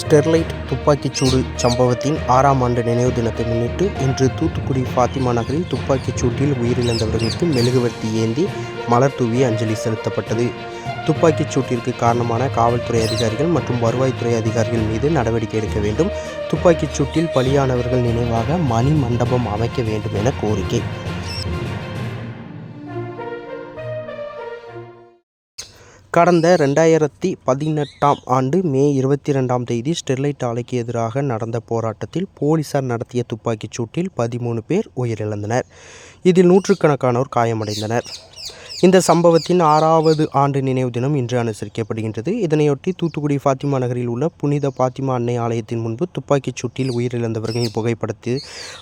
Sterlite துப்பாக்கிச்சூடு சம்பவத்தின் ஆறாம் ஆண்டு நினைவு தினத்தை முன்னிட்டு இன்று தூத்துக்குடி ஃபாத்திமா நகரில் துப்பாக்கிச் சூட்டில் உயிரிழந்தவர்களுக்கு மெழுகுவர்த்தி ஏந்தி மலர் தூவி அஞ்சலி செலுத்தப்பட்டது. துப்பாக்கிச் சூட்டிற்கு காரணமான காவல்துறை அதிகாரிகள் மற்றும் வருவாய்த்துறை அதிகாரிகள் மீது நடவடிக்கை எடுக்க வேண்டும். துப்பாக்கிச் சூட்டில் பலியானவர்கள் நினைவாக மணி மண்டபம் அமைக்க வேண்டும் என கோரிக்கை. கடந்த ரெண்டாயிரத்தி பதினெட்டாம் ஆண்டு மே இருபத்தி ரெண்டாம் தேதி ஸ்டெர்லைட் ஆலைக்கு எதிராக நடந்த போராட்டத்தில் போலீசார் நடத்திய துப்பாக்கிச் சூட்டில் பதிமூணு பேர் உயிரிழந்தனர். இதில் நூற்றுக்கணக்கானோர் காயமடைந்தனர். இந்த சம்பவத்தின் ஆறாவது ஆண்டு நினைவு தினம் இன்று அனுசரிக்கப்படுகின்றது. இதனையொட்டி தூத்துக்குடி ஃபாத்திமா நகரில் உள்ள புனித பாத்திமா அன்னை ஆலயத்தின் முன்பு துப்பாக்கிச் சூட்டில் உயிரிழந்தவர்களின் புகைப்படத்து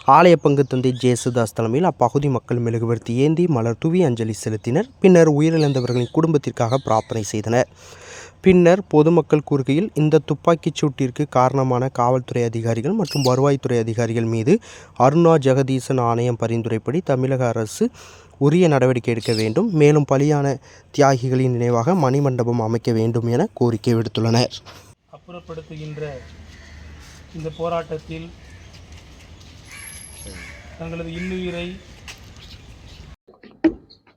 ஆலய பங்கு தந்தை ஜேசுதாஸ் தலைமையில் அப்பகுதி மக்கள் மெழுகுவர்த்தி ஏந்தி மலர் தூவி அஞ்சலி செலுத்தினர். பின்னர் உயிரிழந்தவர்களின் குடும்பத்திற்காக பிரார்த்தனை செய்தனர். பின்னர் பொதுமக்கள் கூறுகையில் இந்த துப்பாக்கிச் சூட்டிற்கு காரணமான காவல்துறை அதிகாரிகள் மற்றும் வருவாய்த்துறை அதிகாரிகள் மீது அருணா ஜெகதீசன் ஆணையம் பரிந்துரைப்படி தமிழக அரசு உரிய நடவடிக்கை எடுக்க வேண்டும். மேலும் பலியான தியாகிகளின் நினைவாக மணிமண்டபம் அமைக்க வேண்டும் என கோரிக்கை விடுத்துள்ளனர். அப்புறப்படுத்துகின்ற இந்த போராட்டத்தில் தங்களது இன்னுயிரை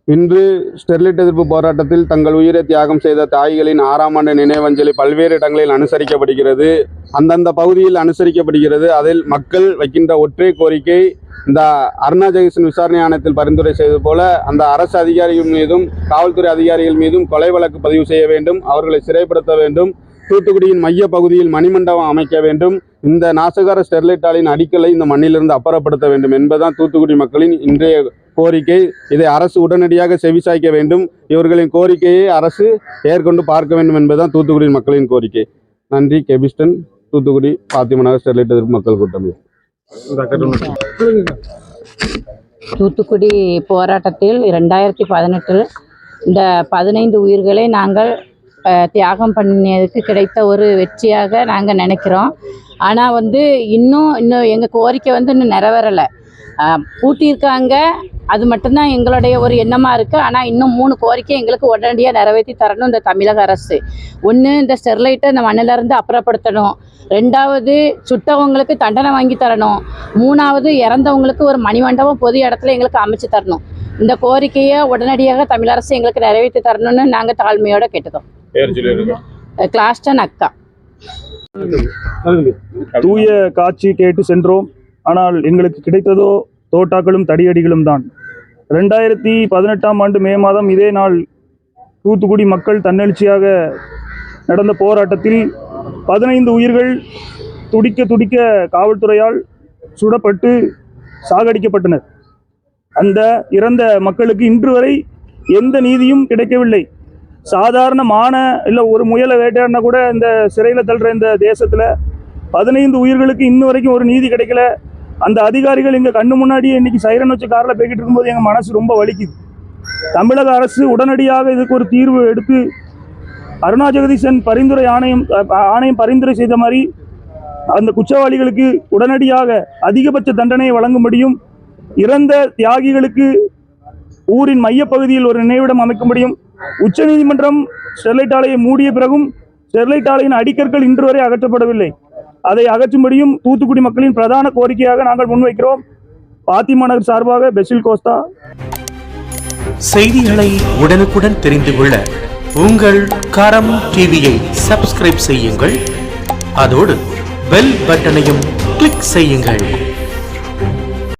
இன்று ஸ்டெர்லைட் எதிர்ப்பு போராட்டத்தில் தங்கள் உயிரை தியாகம் செய்த தாய்களின் ஆறாம் ஆண்டு நினைவஞ்சலி பல்வேறு இடங்களில் அனுசரிக்கப்படுகிறது. அந்தந்த பகுதியில் அனுசரிக்கப்படுகிறது. அதில் மக்கள் வைக்கின்ற ஒற்றை கோரிக்கை இந்த அருணா ஜெகசன் விசாரணை ஆணையத்தில் பரிந்துரை செய்தது போல அந்த அரசு அதிகாரிகள் மீதும் காவல்துறை அதிகாரிகள் மீதும் கொலை வழக்கு பதிவு செய்ய வேண்டும் அவர்களை சிறைப்படுத்த வேண்டும் தூத்துக்குடியின் மைய பகுதியில் மணிமண்டபம் அமைக்க வேண்டும் இந்த நாசகார ஸ்டெர்லைட் ஆலையின் அடிக்கலை இந்த மண்ணிலிருந்து அப்புறப்படுத்த வேண்டும் என்பதுதான் தூத்துக்குடி மக்களின் இன்றைய கோரிக்கை. இதை அரசு உடனடியாக செவிசாய்க்க வேண்டும். இவர்களின் கோரிக்கையை அரசு ஏற்கொண்டு பார்க்க வேண்டும் என்பதுதான் தூத்துக்குடி மக்களின் கோரிக்கை. நன்றி கெபிஸ்டன் தூத்துக்குடி பாத்திமநகர் ஸ்டெர்லைட் எதிர்ப்பு மக்கள் கூட்டமைப்பு. தூத்துக்குடி போராட்டத்தில் ரெண்டாயிரத்தி பதினெட்டில் இந்த பதினைந்து உயிர்களை நாங்கள் தியாகம் பண்ணியதுக்கு கிடைத்த ஒரு வெற்றியாக நாங்கள் நினைக்கிறோம். ஆனால் வந்து இன்னும் இன்னும் எங்கள் கோரிக்கை வந்து இன்னும் நிறைவேறலை. பூட்டியிருக்காங்க. அது மட்டும்தான் எங்களுடைய ஒரு எண்ணமாக இருக்குது ஆனால் இன்னும் மூணு கோரிக்கை எங்களுக்கு உடனடியாக நிறைவேற்றி தரணும் இந்த தமிழக அரசு. ஒன்று இந்த ஸ்டெர்லைட்டை இந்த மண்ணிலிருந்து அப்புறப்படுத்தணும். ரெண்டாவது சுட்டவங்களுக்கு தண்டனை வாங்கி தரணும். மூணாவது இறந்தவங்களுக்கு ஒரு மணிமண்டபம் பொது இடத்துல எங்களுக்கு அமைச்சு தரணும். இந்த கோரிக்கையை உடனடியாக தமிழ் அரசு எங்களுக்கு நிறைவேற்றி தரணும்னு நாங்கள் தாழ்மையோட கேட்டுக்கோம். கிளாஸ்டன் அக்கா. தூய காட்சி கேட்டு சென்றோம். ஆனால் எங்களுக்கு கிடைத்ததோ தோட்டாக்களும் தடியடிகளும் தான். ரெண்டாயிரத்தி பதினெட்டாம் ஆண்டு மே மாதம் இதே நாள் தூத்துக்குடி மக்கள் தன்னெழுச்சியாக நடந்த போராட்டத்தில் பதினைந்து உயிர்கள் துடிக்க துடிக்க காவல்துறையால் சுடப்பட்டு சாகடிக்கப்பட்டனர். அந்த இறந்த மக்களுக்கு இன்று வரை எந்த நீதியும் கிடைக்கவில்லை. சாதாரண மான இல்லை ஒரு முயலை வேட்டையாடினா கூட இந்த சிறையில் தள்ளுற இந்த தேசத்தில் பதினைந்து உயிர்களுக்கு இன்ன வரைக்கும் ஒரு நீதி கிடைக்கல. அந்த அதிகாரிகள் எங்கள் கண்ணு முன்னாடியே இன்னைக்கு சைரன் வச்சு காரில் போய்கிட்டு இருக்கும்போது எங்கள் மனசு ரொம்ப வலிக்குது. தமிழக அரசு உடனடியாக இதுக்கு ஒரு தீர்வு எடுத்து அருணா ஜெகதீசன் பரிந்துரை ஆணையம் ஆணையம் பரிந்துரை செய்த மாதிரி அந்த குற்றவாளிகளுக்கு உடனடியாக அதிகபட்ச தண்டனையை வழங்கும்படியும் இறந்த தியாகிகளுக்கு ஊரின் மையப்பகுதியில் ஒரு நினைவிடம் அமைக்கும்படியும் உச்சநீதிமன்றம் ஸ்டெர்லைட் ஆலையை மூடிய பிறகும் ஸ்டெர்லைட் ஆலையின் அடிக்கற்கள் இன்று வரை அகற்றப்படவில்லை. அதை அகற்றும்படியும் தூத்துக்குடி மக்களின் பிரதான கோரிக்கையாக நாங்கள் முன்வைக்கிறோம். பாத்திமா நகர் சார்பாக பெசில் கோஸ்தா. செய்திகளை உடனுக்குடன் தெரிந்து கொள்ள உங்கள் கரம் டிவியை சப்ஸ்கிரைப் செய்யுங்கள். அதோடு பெல் பட்டனையும் கிளிக் செய்யுங்கள்.